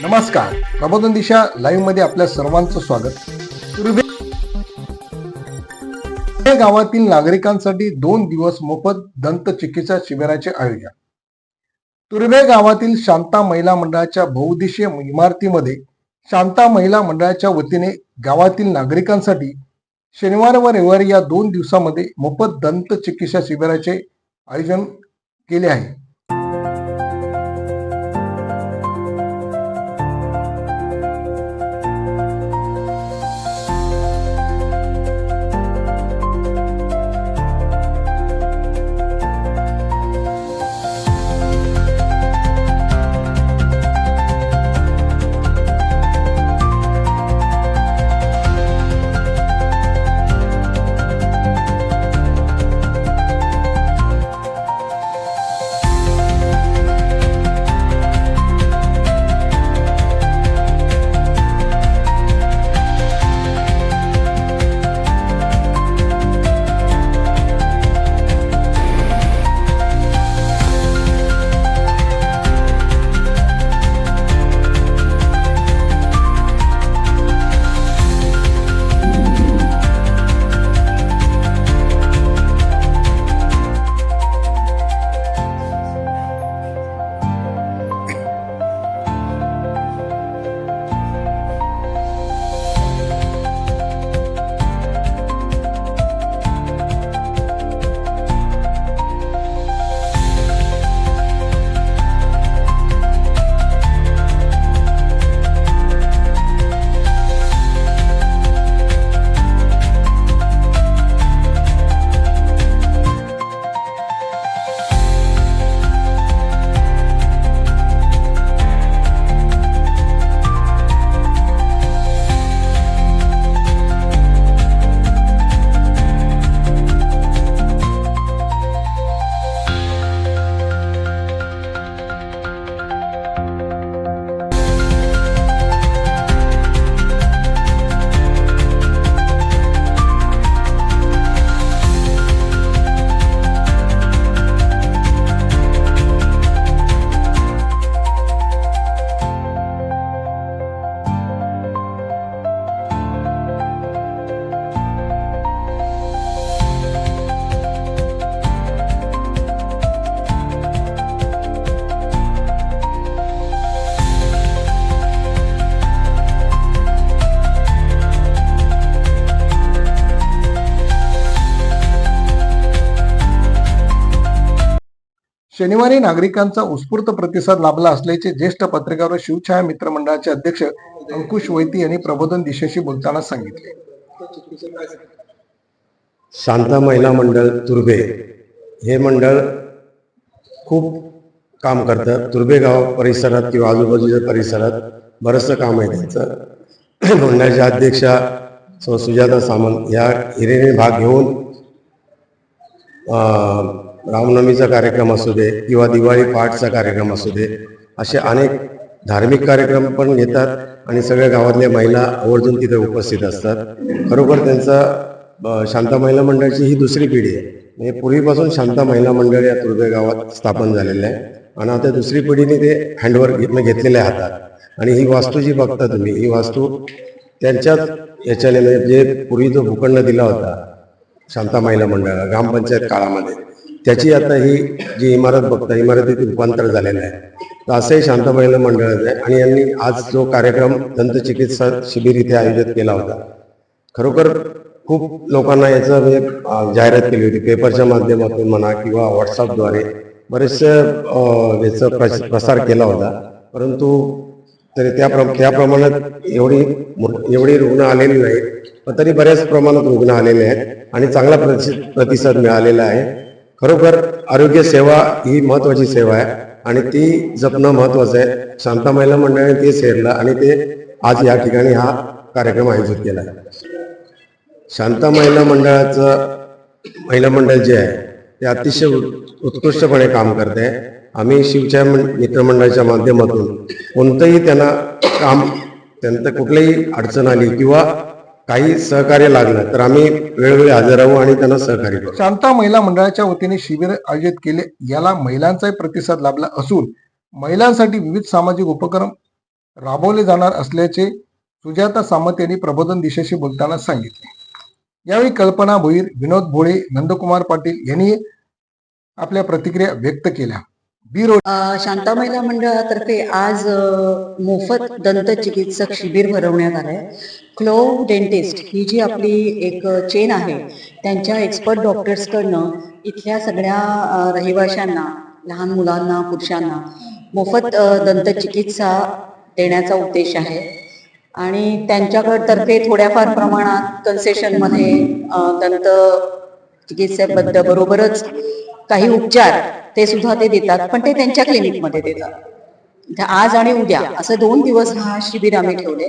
नमस्कार. प्रबोधन दिशा लाईव्हमध्ये आपल्या सर्वांचं स्वागत. गावातील नागरिकांसाठी दोन दिवस मोफत दंत चिकित्सा शिबिराचे आयोजन. तुर्भे गावातील शांता महिला मंडळाच्या बहुउद्देशीय इमारतीमध्ये शांता महिला मंडळाच्या वतीने गावातील नागरिकांसाठी शनिवार व रविवारी या दोन दिवसामध्ये मोफत दंत चिकित्सा शिबिराचे आयोजन केले आहे. शनिवारी नागरिकांचा उत्स्फूर्त प्रतिसाद लाभला असल्याचे ज्येष्ठ पत्रकार व शिवछाया मित्र मंडळाचे अध्यक्ष अंकुश वैती यांनी प्रबोधन दिशेशी बोलताना सांगितले. शांता महिला मंडळ तुर्भे. हे मंडळ खूप काम करतं. तुर्भे गाव परिसरात किंवा आजूबाजूच्या परिसरात बरंचसं काम आहे त्यांचं. मंडळाच्या अध्यक्षा सुजाता सामंत या हिरेने भाग घेऊन अं, रामनवमीचा कार्यक्रम असू दे किंवा दिवाळी पाठचा कार्यक्रम असू दे असे अनेक धार्मिक कार्यक्रम पण घेतात आणि सगळ्या गावातल्या महिला आवर्जून तिथे उपस्थित असतात. खरोखर त्यांचा शांता महिला मंडळाची ही दुसरी पिढी आहे. म्हणजे पूर्वीपासून शांता महिला मंडळ या तुर्भे गावात स्थापन झालेलं आहे. आणि आता दुसरी पिढीने ते हँडवर्क घेतलेले हातात. आणि ही वास्तू जी बघता तुम्ही ही वास्तू त्यांच्याच याच्याने म्हणजे जे पूर्वी जो भूखंड दिला होता शांता महिला मंडळाला ग्रामपंचायत काळामध्ये त्याची आता ही जी इमारत बघता इमारतीत रूपांतर झालेलं आहे. तर असंही शांता मंडळ मंडळाचं आहे आणि यांनी आज जो कार्यक्रम दंतचिकित्सा शिबिर इथे आयोजित केला होता खरोखर खूप लोकांना याचं म्हणजे जाहिरात केली होती. पेपरच्या माध्यमातून म्हणा किंवा व्हॉट्सअपद्वारे बरेचसे अं, याचा प्रसार केला होता. परंतु तरी त्या प्र- त्या प्रमाणात एवढी एवढी रुग्ण आलेली नाही पण तरी बऱ्याच प्रमाणात रुग्ण आलेले आहेत आणि चांगला प्रति- प्रतिसाद मिळालेला आहे. खरोखर आरोग्य सेवा ही महत्वाची सेवा आहे आणि ती जपणं महत्वाचं आहे. शांता महिला मंडळाने ते सेरलं आणि ते आज या ठिकाणी हा कार्यक्रम आयोजित केला. आहे शांता महिला मंडळाचं महिला मंडळ जे आहे ते अतिशय उत्- उत्कृष्टपणे काम करते आम्ही शिवच्या मित्रमंडळाच्या माध्यमातून कोणतंही त्यांना काम त्यांचं कुठलीही अडचण आली किंवा काही सहकार्य लागलं तर आम्ही वेळोवेळी हजर राहू आणि त्यांना सहकार्य करू. शांता महिला मंडळाच्या वतीने शिबिर आयोजित केले. याला महिलांचाही प्रतिसाद लाभला असून महिलांसाठी विविध सामाजिक उपक्रम राबवले जाणार असल्याचे सुजाता सामंत यांनी प्रबोधन दिशेशी बोलताना सांगितले. यावेळी कल्पना भोईर विनोद भोळे नंदकुमार पाटील यांनी आपल्या प्रतिक्रिया व्यक्त केल्या. ब्युरो शांता महिला मंडळातर्फे आज मोफत दंत चिकित्सक शिबिर भरवण्यात आलंय. क्लो डेंटिस्ट ही जी आपली एक चेन आहे त्यांच्या एक्सपर्ट डॉक्टर्सकडनं इथल्या सगळ्या रहिवाशांना लहान मुलांना पुरुषांना मोफत दंत चिकित्सा देण्याचा उद्देश आहे. आणि त्यांच्याकडतर्फे थोड्याफार प्रमाणात कन्सेशनमध्ये दंत चिकित्सेबद्दल बरोबरच काही उपचार ते सुद्धा ते देतात पण ते त्यांच्या क्लिनिकमध्ये देतात. आज आणि उद्या असं दोन दिवस हा शिबिर आम्ही ठेवले.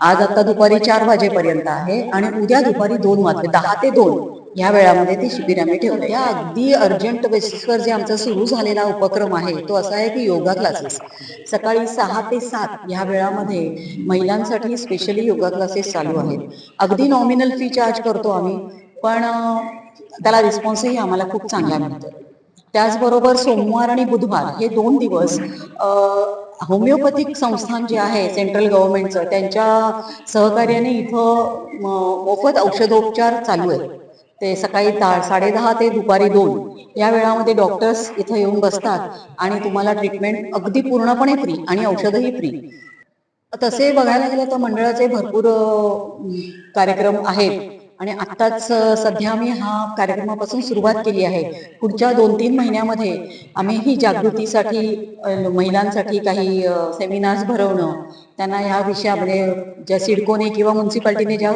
आज आता दुपारी चार वाजेपर्यंत आहे आणि उद्या दुपारी दोन वाजले दहा ते दोन या वेळामध्ये ते शिबिर आम्ही ठेवले. या अगदी अर्जंट बेसिसवर जे आमचा सुरू झालेला उपक्रम आहे तो असा आहे की योगा क्लासेस. सकाळी सहा ते सात या वेळामध्ये महिलांसाठी स्पेशली योगा क्लासेस चालू आहेत. अगदी नॉमिनल फी चार्ज करतो आम्ही पण त्याला रिस्पॉन्सही आम्हाला खूप चांगला मिळतो त्याचबरोबर सोमवार आणि बुधवार हे दोन दिवस होमिओपॅथिक संस्थान जे आहे सेंट्रल गव्हर्नमेंटचं त्यांच्या सहकार्याने इथं मोफत औषधोपचार चालू आहे ते सकाळी दा साडेदहा ते दुपारी दोन. या वेळामध्ये डॉक्टर्स इथं येऊन बसतात आणि तुम्हाला ट्रीटमेंट अगदी पूर्णपणे फ्री आणि औषधही फ्री तसे बघायला गेलं तर मंडळाचे भरपूर कार्यक्रम आहेत. आणि आत्ताच सध्या आम्ही हा कार्यक्रमापासून सुरुवात केली आहे. पुढच्या दोन तीन महिन्यामध्ये आम्ही ही जागृतीसाठी महिलांसाठी काही सेमिनार्स भरवणं त्यांना या विषयामध्ये ज्या सिडकोने किंवा म्युन्सिपाल्टीने ज्या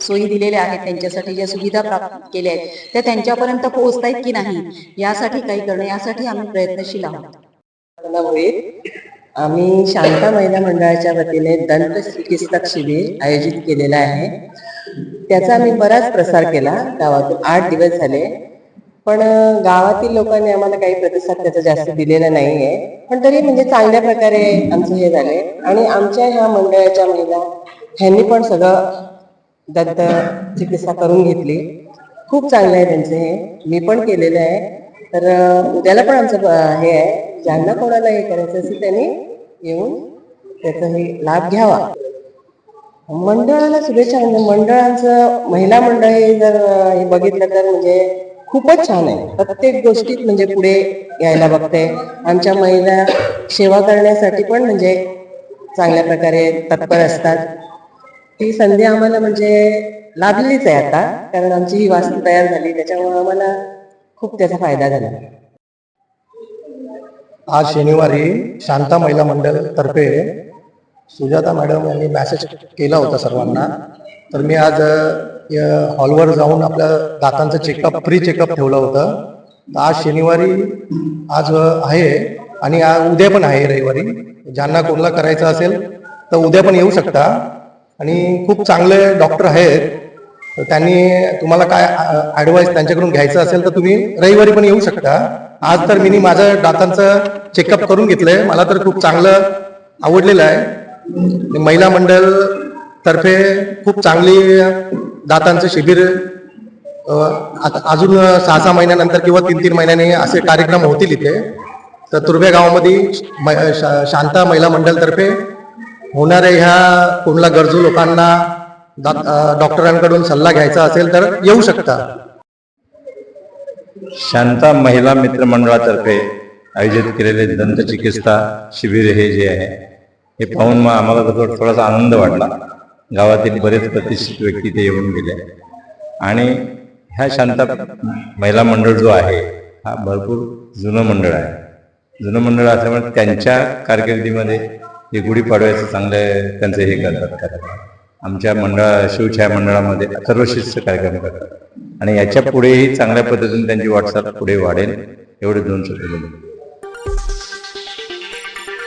सोयी दिलेल्या आहेत त्यांच्यासाठी ज्या सुविधा प्राप्त केल्या आहेत त्या त्यांच्यापर्यंत पोहोचतायत की नाही यासाठी काही करणं यासाठी आम्ही प्रयत्नशील आहोत. आम्ही शांता महिला मंडळाच्या वतीने दंत चिकित्सक शिबिर आयोजित केलेलं आहे. त्याचा आम्ही बराच प्रसार केला गावातून. आठ दिवस झाले. पण गावातील लोकांनी आम्हाला काही प्रतिसाद त्याचा जास्त दिलेला नाहीये. पण तरी म्हणजे चांगल्या प्रकारे आमचं हे झाले. आणि आमच्या ह्या मंडळाच्या महिला ह्यांनी पण सगळं दंत चिकित्सा करून घेतली. खूप चांगलं आहे त्यांचं हे. मी पण केलेलं आहे. तर उद्याला पण आमचं हे आहे ज्यांना कोणाला हे करायचं असेल त्यांनी येऊन त्याचा हे लाभ घ्यावा. मंडळाला शुभेच्छा. म्हणजे मंडळांचं महिला मंडळ हे जर हे बघितलं तर म्हणजे खूपच छान आहे. प्रत्येक गोष्टीत म्हणजे पुढे यायला बघते. आमच्या महिला सेवा करण्यासाठी पण म्हणजे चांगल्या प्रकारे तत्पर असतात. ती संधी आम्हाला म्हणजे लाभलीच आहे आता कारण आमची ही वास्तू तयार झाली. त्याच्यामुळे आम्हाला खूप त्याचा फायदा झाला. आज शनिवारी शांता महिला मंडळ तर्फे सुजाता मॅडम यांनी मॅसेज केला होता सर्वांना. तर मी आज हॉलवर जाऊन आपल्या दातांचं चेकअप फ्री चेकअप ठेवलं होतं. तर आज शनिवारी आज आहे आणि उद्या पण आहे रविवारी. ज्यांना कोणाला करायचं असेल तर उद्या पण येऊ शकता. आणि खूप चांगले डॉक्टर आहेत. तर त्यांनी तुम्हाला काय ॲडवाईस त्यांच्याकडून घ्यायचं असेल तर तुम्ही रविवारी पण येऊ शकता. आज तर मी माझं दातांचं चेकअप करून घेतलंय. मला तर खूप चांगलं आवडलेलं आहे. महिला मंडळ तर्फे खूप चांगली दातांचं शिबिर आता अजून सहा सहा महिन्यानंतर किंवा तीन तीन महिन्याने असे कार्यक्रम होतील इथे. तर तुर्भे गावामध्ये शांता महिला मंडळतर्फे होणाऱ्या ह्या कोणला गरजू लोकांना डॉक्टरांकडून सल्ला घ्यायचा असेल तर येऊ शकता. शांता महिला मित्र मंडळातर्फे आयोजित केलेले दंत चिकित्सा शिबिर हे जे आहे हे पाहून मग आम्हाला थोडासा आनंद वाटला. गावातील बरेच प्रतिष्ठित व्यक्ती ते येऊन गेले. आणि ह्या शांता महिला मंडळ जो आहे हा भरपूर जुनं मंडळ आहे. जुनं मंडळ असल्यामुळे त्यांच्या कारकिर्दीमध्ये हे गुढीपाडव्याचं चांगलं त्यांचं हे करतात. कार्यक्रम आमच्या मंडळा शिवछाया मंडळामध्ये सर्वश्रेष्ठ शिस्त कार्यक्रम करतात. आणि याच्या पुढेही चांगल्या पद्धतीने त्यांची वाटचाल पुढे वाढेल एवढे दोन शब्द